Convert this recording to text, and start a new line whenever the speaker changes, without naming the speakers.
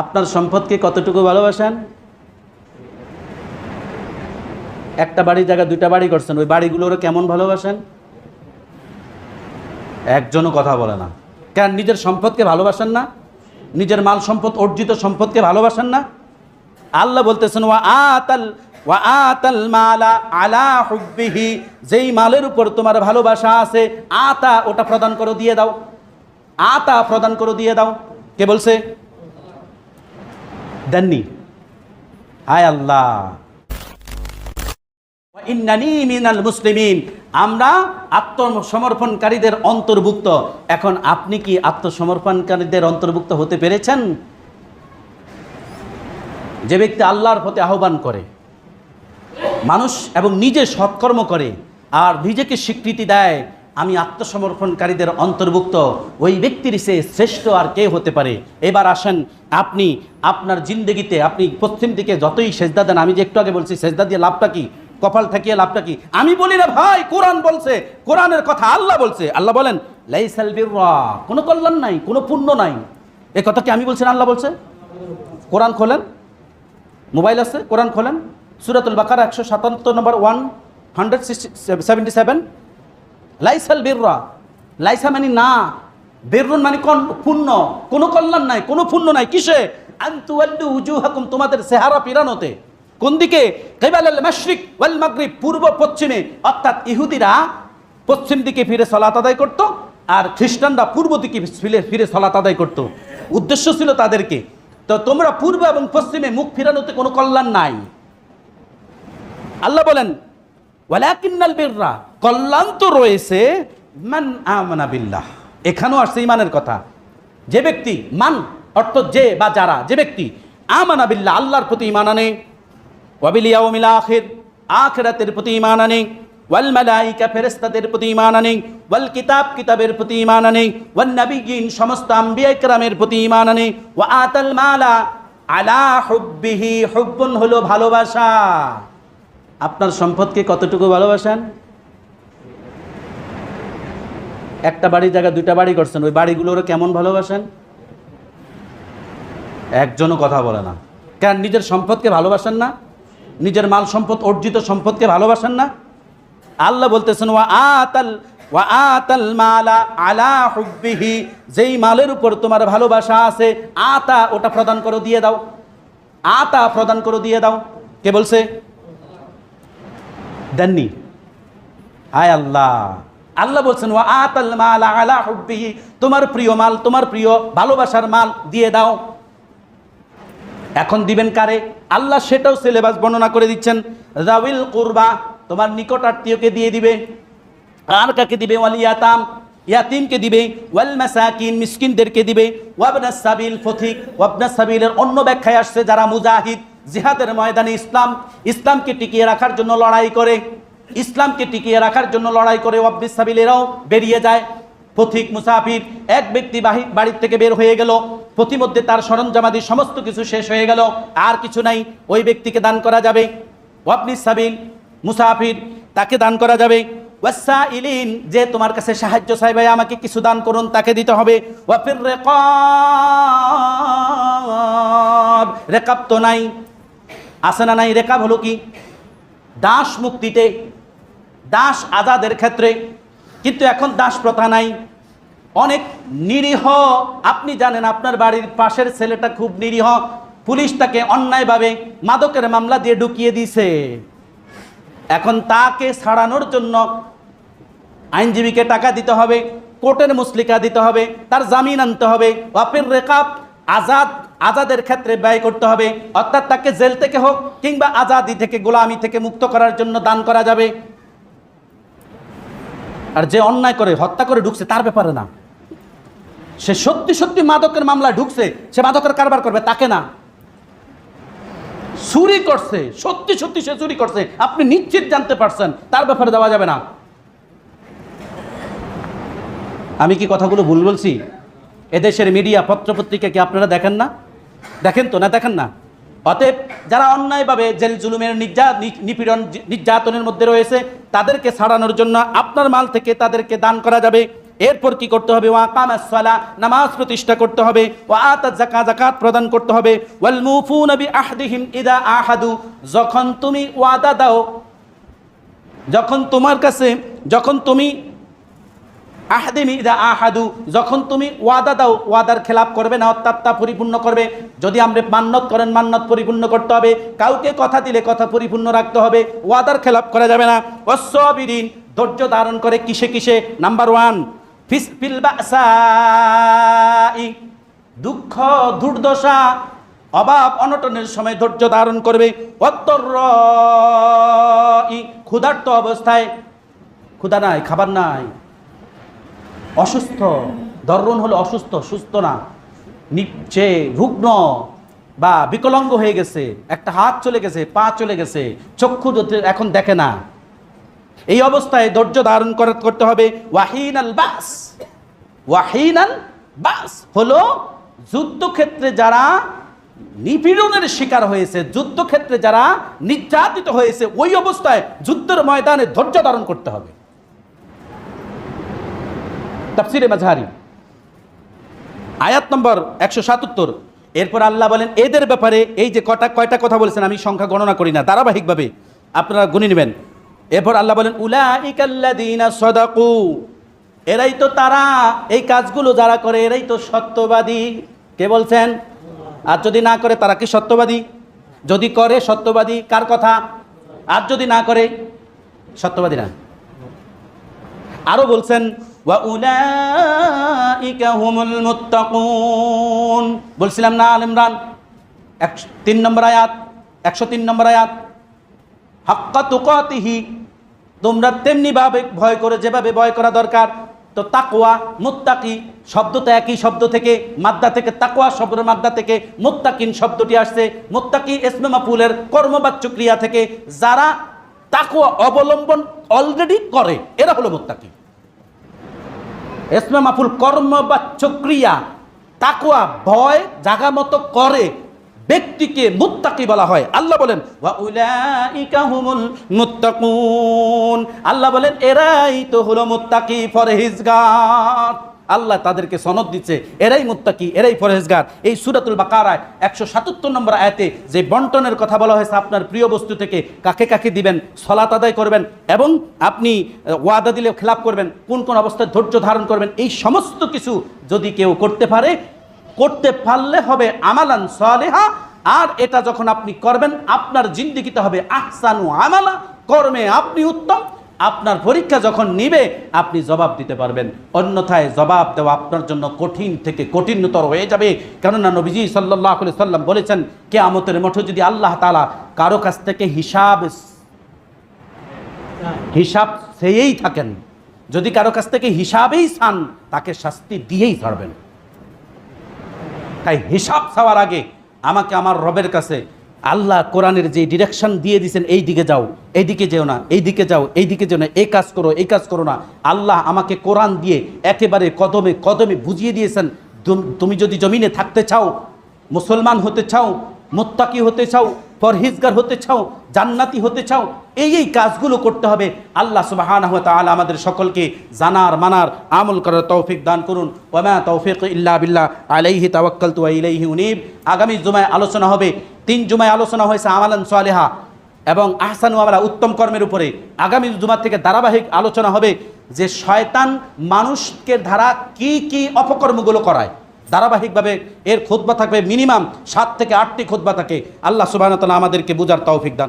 আপনার সম্পদকে কতটুকু ভালোবাসেন? একটা বাড়ির জায়গায় দুইটা বাড়ি করছেন, ওই বাড়িগুলোরও কেমন ভালোবাসেন? একজনও কথা বলে না। কেন, নিজের সম্পদকে ভালোবাসেন না? নিজের মাল সম্পদ, অর্জিত সম্পদকে ভালোবাসেন না? আল্লাহ বলতেছেন, ওয়া আতাল ওয়া আতাল মালা আলা হুব্বিহি, যেই মালের উপর তোমার ভালোবাসা আছে, আতা ওটা প্রদান করো দিয়ে দাও। আতা প্রদান করো দিয়ে দাও। কে বলছে? দেননি হায় আল্লাহ আমরা আত্মসমর্পণকারীদের অন্তর্ভুক্ত। এখন আপনি কি আত্মসমর্পণকারীদের অন্তর্ভুক্ত হতে পেরেছেন? যে ব্যক্তি আল্লাহর প্রতি আহ্বান করে, মানুষ এবং নিজে সৎকর্ম করে, আর নিজেকে স্বীকৃতি দেয় আমি আত্মসমর্পণকারীদের অন্তর্ভুক্ত ওই ব্যক্তির সে শ্রেষ্ঠ আর কে হতে পারে? এবার আসেন আপনি, আপনার জিন্দগিতে আপনি পশ্চিম দিকে যতই সেজদা দেন, আমি যে একটু আগে বলছি, সেজদা দিয়ে লাভটা কি? কপাল থাকিয়ে লাভটা কি? আমি বলি না, ভাই, কোরআন বলছে, কোরআনের কথা আল্লাহ বলছে। আল্লাহ বলেন, লাইসাল বিররা, কোনো কল্যাণ নাই, কোনো পুণ্য নাই। এ কথা কি আমি বলছি না আল্লাহ বলছে? কোরআন খোলেন? মোবাইল আছে? কোরআন খোলেন? সুরাতুল বাকার একশো সাতাত্তর number one, hundred sixty, seventy seven. লাইসাল বিররা। লাইসা মানে না। বেরুন মানে কোন পুণ্য? কোনো কল্যাণ নাই, কোনো পুণ্য নাই। কিসে? আন্তুয়াল্লু উজুহাকুম, তোমাদের সেহারা পিরানোতে। কোন দিকে? কেবাল মাশরিক ওয়াল মাগরিব, পূর্ব পশ্চিমে। অর্থাৎ ইহুদিরা পশ্চিম দিকে ফিরে সলাত আদায় করত, আর খ্রিস্টানরা পূর্ব দিকে ফিরে ফিরে সলাত আদায় করত। উদ্দেশ্য ছিল তাদেরকে। তো তোমরা পূর্ব এবং পশ্চিমে মুখ ফিরানোতে কোনো কল্যাণ নাই। আল্লাহ বলেন ওয়ালাকিন্নাল বিররা, কল্যাণ তো রয়েছে, মান আমানা বিল্লাহ। এখানেও আসছে ইমানের কথা। যে ব্যক্তি, মান, অর্থ যে বা যারা, যে ব্যক্তি, আমানা বিল্লাহ, আল্লাহর প্রতি ইমান আনে, ওয়াবিল ইয়াউমিল আখির, আখিরাতের প্রতি ইমান আনে, ওয়াল মালাইকা ফেরেশতাদের প্রতি ইমান আনে, ওয়াল কিতাব কিতাবের প্রতি ইমান আনে, ওয়ান নাবিয়িন সমস্ত আম্বিয়া প্রতি ইমান আনে, ওয়া আতাল মালা আলা হুব্বিহি, হুব্বুন হলো ভালোবাসা। আপনার সম্পদকে কতটুকু ভালোবাসেন? একটা বাড়ির জায়গায় দুইটা বাড়ি করছেন, ওই বাড়িগুলোরও কেমন ভালোবাসেন? একজনও কথা বলে না। কেন, নিজের সম্পদকে ভালোবাসেন না? নিজের মাল সম্পদ, অর্জিত সম্পদকে ভালোবাসেন না? আল্লাহ বলতেছেন, ওয়া আতাল ওয়া আতাল মালা আলা হুব্বিহি, যেই মালের উপর তোমার ভালোবাসা আছে, আতা ওটা প্রদান করো দিয়ে দাও। আতা প্রদান করো দিয়ে দাও। কে বলছে? দেননি। আয় আল্লাহ। আল্লাহ বলছেন, ওয়া আতাল মাল আলা হুব্বিহি। তোমার প্রিয় মাল, তোমার প্রিয় ভালোবাসার মাল দিয়ে দাও। এখন দিবেন কারে? আল্লাহ সেটাও সিলেবাস বর্ণনা করে দিচ্ছেন রাবিল কুরবা। তোমার নিকট আত্মীয়কে দিয়ে দিবে। আর কাকে দিবে? ওয়ালিয়াতাম ইয়াতিমকে দিবে। ওয়াল মাসাকিন, মিসকিনদেরকে দিবে। ওয়াবনাস সাবিল, ফথিক। ওয়াবনাস সাবিলের অন্য ব্যাখ্যায় আসছে, যারা মুজাহিদ। জিহাদের ময়দানে ইসলাম, ইসলামকে টিকিয়ে রাখার জন্য লড়াই করে, ইসলামকে টিকিয়ে রাখার জন্য লড়াই করে ওয়াবনিস সাবিলেরাও বেরিয়ে যায়। পথিক মুসাফির এক ব্যক্তি বাড়ির থেকে বের হয়ে গেল। পথিমধ্যে তার সরঞ্জামাদি সমস্ত কিছু শেষ হয়ে গেল। আর কিছু নাই, ওই ব্যক্তিকে দান করা যাবে। ওয়াবনিস সাবিল, মুসাফির, তাকে দান করা যাবে। ওয়াসা ইলিন যে তোমার কাছে সাহায্য চাই ভাই, আমাকে কিছু দান করুন, তাকে দিতে হবে। ওয়াফির রেকাব রেকাব তো নাই। আছে না নাই রেকাব হলো কি? দাস মুক্তিতে, দাস আজাদের ক্ষেত্রে, কিন্তু এখন দাস প্রথা নাই। অনেক নিরীহ, আপনি জানেন আপনার বাড়ির পাশের ছেলেটা খুব নিরীহ, পুলিশ তাকে অন্যায়ভাবে মাদকের মামলা দিয়ে ঢুকিয়ে দিছে এখন তাকে ছাড়ানোর জন্য আইনজীবীকে টাকা দিতে হবে, কোর্টের মুসলিকা দিতে হবে, তার জামিন আনতে হবে। ওয়াপের রেকাব আজাদ আজাদের ক্ষেত্রে ব্যয় করতে হবে। অর্থাৎ তাকে জেল থেকে হোক কিংবা আজাদি থেকে, গোলামি থেকে মুক্ত করার জন্য দান করা যাবে। আর যে অন্যায় করে, হত্যা করে ঢুকছে, তার ব্যাপারে না। সে সত্যি সত্যি মাদকের মামলা ঢুকছে, সে মাদকের কারবার করবে, তাকে না। চুরি করছে, সত্যি সত্যি সে চুরি করছে, আপনি নিশ্চিত জানতে পারছেন, তার ব্যাপারে দেওয়া যাবে না। আমি কি কথাগুলো ভুল বলছি? এদেশের মিডিয়া, পত্রপত্রিকা কি আপনারা দেখেন না? দেখেন তো না, দেখেন না। অতএব যারা অন্যায়ভাবে জেল জুলুমের নিপীড়ন নির্যাতনের মধ্যে রয়েছে, তাদেরকে ছাড়ানোর জন্য আপনার মাল থেকে তাদেরকে দান করা যাবে। এরপর কি করতে হবে? ওয়া কামাসসালা নামাজ প্রতিষ্ঠা করতে হবে। ওয়া আতা যাকাত যাকাত প্রদান করতে হবে। ওয়াল মুফুনা বি আহদিহিম ইদা আহাদু, যখন তুমি ওয়াদা দাও, যখন তোমার কাছে যখন তুমি আহাদিমি ইদা আহাদু, যখন তুমি ওয়াদা দাও, ওয়াদার খেলাপ করবে না, অর্থাৎ তা পরিপূর্ণ করবে। যদি আমরা মান্নত করেন, মান্নত পরিপূর্ণ করতে হবে। কাউকে কথা দিলে কথা পরিপূর্ণ রাখতে হবে। ওয়াদার খেলাপ করা যাবে না। অসবিরিন ধৈর্য ধারণ করে কিসে কিসে? নাম্বার ওয়ান দুঃখ, দুর্দশা, অভাব, অনটনের সময় ধৈর্য ধারণ করবে। অত্তর ক্ষুধার্ত অবস্থায়। ক্ষুধা নাই, খাবার নাই। অসুস্থ। দর্রণ হলো অসুস্থ, সুস্থ না। নিচে রুগ্ন বা বিকলাঙ্গ হয়ে গেছে। একটা হাত চলে গেছে, পা চলে গেছে, চক্ষু এখন দেখে না। এই অবস্থায় ধৈর্য ধারণ করতে হবে। ওয়াহিন আল বাস। ওয়াহিন আল বাস হলো যুদ্ধক্ষেত্রে যারা নিপীড়নের শিকার হয়েছে, যুদ্ধক্ষেত্রে যারা নির্যাতিত হয়েছে, ওই অবস্থায় যুদ্ধের ময়দানে ধৈর্য ধারণ করতে হবে। তাফসিরে মাঝহারি। আয়াত নম্বর একশো সাতাত্তর। এরপর আল্লাহ বলেন, এদের ব্যাপারে এই যে কটা, কয়টা কথা বলেছেন, আমি সংখ্যা গণনা করি না, ধারাবাহিকভাবে আপনারা গুনে নেবেন। এরপর আল্লাহ বলেন উলা ইকাল্লাদিনা সদাকু। এরাই তো তারা, এই কাজগুলো যারা করে, এরাই তো সত্যবাদী। কে বলছেন? আর যদি না করে, তারা কি সত্যবাদী? যদি করে, সত্যবাদী কার কথা? আর যদি না করে, সত্যবাদী না। আরও বলছেন বলছিলাম না, আল ইমরান তিন নম্বর আয়াত, একশো তিন নম্বর আয়াত। হাক্কা তুকাতিহি, তোমরা তেমনি ভাবে ভয় করে, যেভাবে ভয় করা দরকার, তো তাকওয়া, মুত্তাকি শব্দ তো একই শব্দ থেকে, মাদ্দা থেকে, তাকওয়া শব্দের মাদ্দা থেকে, মুত্তাকিন শব্দটি আসছে। মুত্তাকি ইসমে মাফুলের কর্মবাচ্য ক্রিয়া থেকে যারা তাকওয়া অবলম্বন অলরেডি করে, এরা হলো মুত্তাকি। এসমে মাফুল কর্ম বা চক্রিয়া, তাকুয়া, ভয়, জাগা মতো করে ব্যক্তিকে মুত্তাকি বলা হয়। আল্লাহ বলেন আল্লাহ বলেন, এরাই তো হলো মুত্তাকি, ফরহেজগার। আল্লাহ তাদেরকে সনদ দিচ্ছে, এরাই মুত্তাকি, এরাই ফরহেজগার এই সুরাতুল বাকারায় একশো সাতাত্তর নম্বর আয়াতে যে বন্টনের কথা বলা হয়েছে আপনার প্রিয় বস্তু থেকে কাকে কাকে দিবেন সলাত আদায় করবেন এবং আপনি ওয়াদা দিলে খেলাপ করবেন, কোন কোন অবস্থায় ধৈর্য ধারণ করবেন, এই সমস্ত কিছু যদি কেউ করতে পারে, করতে পারলে হবে আমালান সালেহা, আর এটা যখন আপনি করবেন, আপনার জিন্দিগিতে হবে আহসানু আমালা, কর্মে আপনি উত্তম আপনার পরীক্ষা যখন নিবে, আপনি জবাব দিতে পারবেন। অন্যথায় জবাব দেওয়া আপনার জন্য কঠিন থেকে কঠিনতর হয়ে যাবে। কেননা নবীজি সাল্লাহ সাল্লাম বলেছেন কে আমতের মঠে যদি আল্লাহ তালা কারও কাছ থেকে হিসাব হিসাব সেয়েই থাকেন, যদি কারও কাছ থেকে হিসাবেই চান, তাকে শাস্তি দিয়েই ছাড়বেন। তাই হিসাব চাওয়ার আগে আমাকে আমার রবের কাছে আল্লাহ কোরআনের যে ডিরেকশন দিয়ে দিয়েছেন এই দিকে যাও, এই দিকে যেও না, এই দিকে যাও, এই দিকে যেও না, এই কাজ করো, এই কাজ করো না। আল্লাহ আমাকে কোরআন দিয়ে একেবারে কদমে কদমে বুঝিয়ে দিয়েছেন, তুমি যদি জমিনে থাকতে চাও, মুসলমান হতে চাও, মোত্তাকি হতে চাও, পরহিজগার হতে চাও, জান্নাতি হতে চাও, এই এই কাজগুলো করতে হবে। আল্লাহ সুবাহানাহু ওয়া তাআলা আমাদের সকলকে জানার, মানার, আমল করার তৌফিক দান করুন। ওমা তৌফিক ইল্লা বিল্লাহ, আলাইহি তাওয়াক্কালতু ওয়া ইলাইহি উনীব। আগামী জুমায় আলোচনা হবে তিন জুমায় আলোচনা হয়েছে আমালান সোয়ালেহা এবং আহসানু আমলা উত্তম কর্মের উপরে। আগামী জুমার থেকে ধারাবাহিক আলোচনা হবে যে শয়তান মানুষকে ধারা কি কি অপকর্মগুলো করায়। ধারাবাহিকভাবে এর খোদবা থাকবে মিনিমাম সাত থেকে আটটি খোদবা থাকে। আল্লাহ সুবাহ আমাদেরকে বুঝার তৌফিক দান।